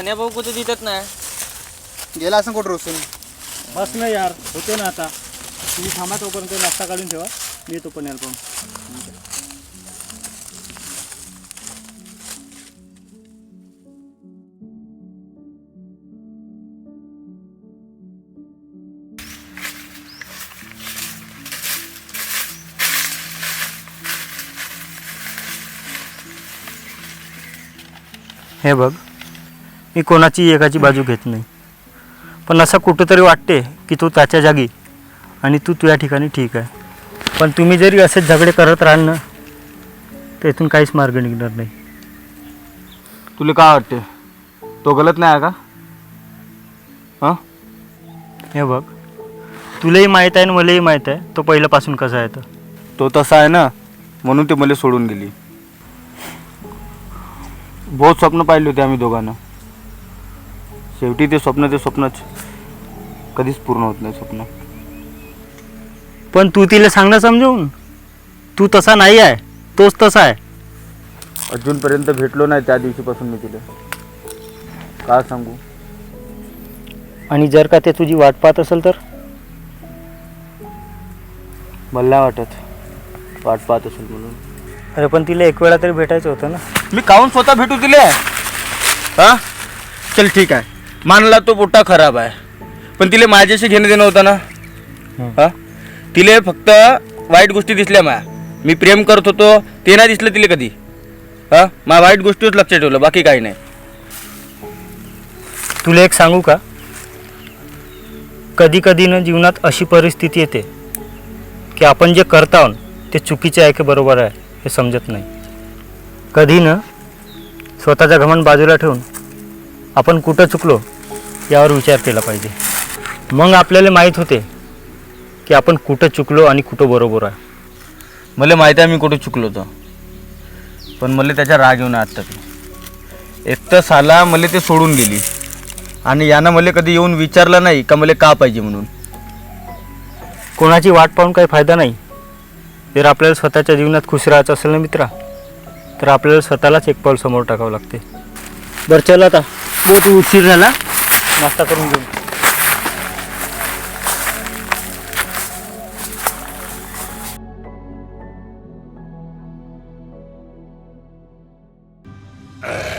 पण्या भाऊ कुठे दिसत नाही. गेला असं कुठं रोसून? बस ना यार होते ना आता. तुम्ही थांबा तोपर्यंत नाश्ता काढून ठेवा. मी येतो पण यायला पाहून. हे बघ मी कोणाची एकाची बाजू घेत नाही. पण असं कुठंतरी वाटते की तू त्याच्या जागी आणि तू तुझ्या ठिकाणी ठीक आहे. पण तुम्ही जरी असेच झगडे करत राहाल ना तर इथून काहीच मार्ग निघणार नाही. तुला काय वाटते? तो गलत नाही आहे का? हां? हे बघ तुलाही माहीत आहे आणि मलाही माहीत आहे तो पहिल्यापासून कसा आहे तर तो तसा आहे ना म्हणून ते मला सोडून गेली. बहुत स्वप्न पाहिले होते आम्ही दोघांना. शेवटी ते स्वप्न ते स्वप्नच. कधीच पूर्ण होत नाही स्वप्न. पण तू तिला सांग ना समजावून तू तसा नाही आहे तोच तसा आहे. अजूनपर्यंत भेटलो नाही त्या दिवशीपासून मी तिला. काय सांगू? आणि जर का ते तुझी वाट पाहत असेल तर? मला नाही वाटत. वाट पाहत असेल म्हणून. अरे पण तिला एक वेळा तरी भेटायचं होतं ना. मी काहून स्वतः भेटू तिले? हा? चल ठीक आहे. मानला तो पोट्टा खराब आहे. पण तिले माझ्याशी घेणं देणं होतं ना. हा. तिले फक्त वाईट गोष्टी दिसल्या माया. मी प्रेम करत होतो ते नाही दिसलं तिले कधी. हा? मा वाईट गोष्टीच लक्ष ठेवलं बाकी काही नाही. तुला एक सांगू का? कधी कधी ना जीवनात अशी परिस्थिती येते की आपण जे करत आहोत ते चुकीचे आहे की बरोबर आहे हे समजत नाही. कधी ना स्वतःचा घमंड बाजूला ठेवून आपण कुठं चुकलो यावर विचार केला पाहिजे. मग आपल्याला माहीत होते की आपण कुठं चुकलो आणि कुठं बरोबर आहे. मला माहिती आहे मी कुठे चुकलो होतो. पण मला त्याचा राग येऊन आता एक तर साला मला ते सोडून गेली. आणि यानं मला कधी येऊन विचारलं नाही का मला का पाहिजे म्हणून. कोणाची वाट पाहून काही फायदा नाही. जर आपल्याला स्वतःच्या जीवनात खुश राहायचं असेल ना मित्रा तर आपल्याला स्वतःलाच एक पाऊल समोर टाकावं लागते. बरं चल आता. किती उशीर झाला? नाश्ता करून घेऊन. Uh...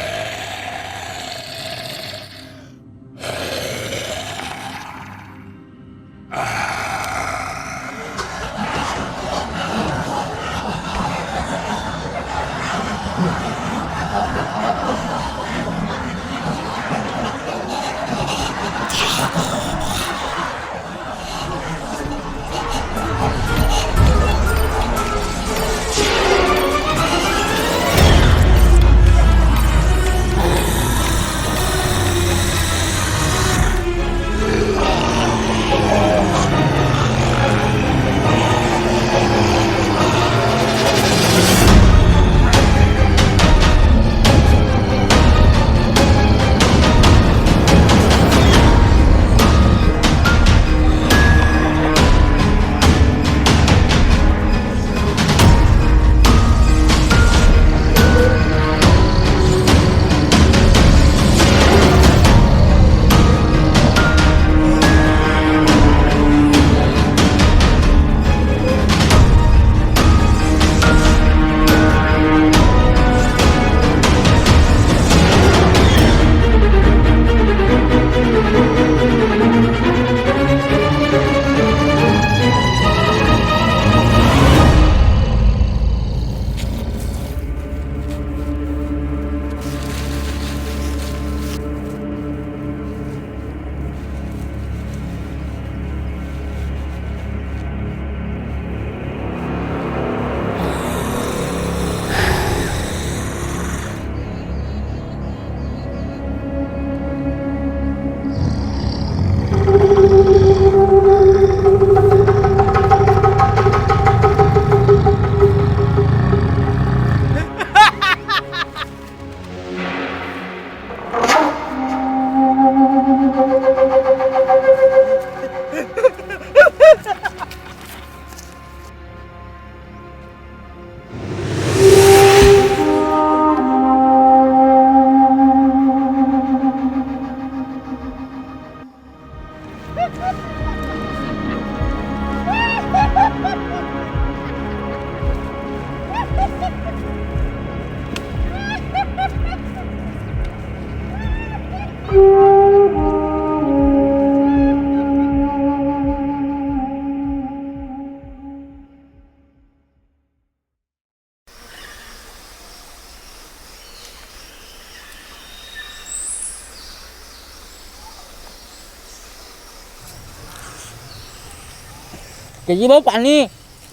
भाऊ पाणी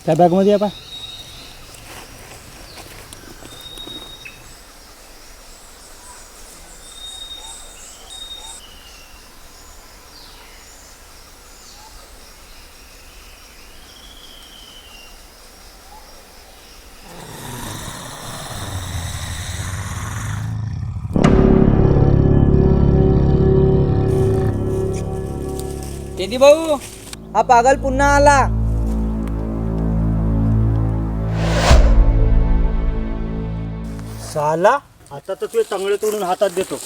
त्या बॅगमध्ये या पा केदी भाऊ हा पागल पुन्हा साला आता तर तुझे चांगले तोडून हातात देतो.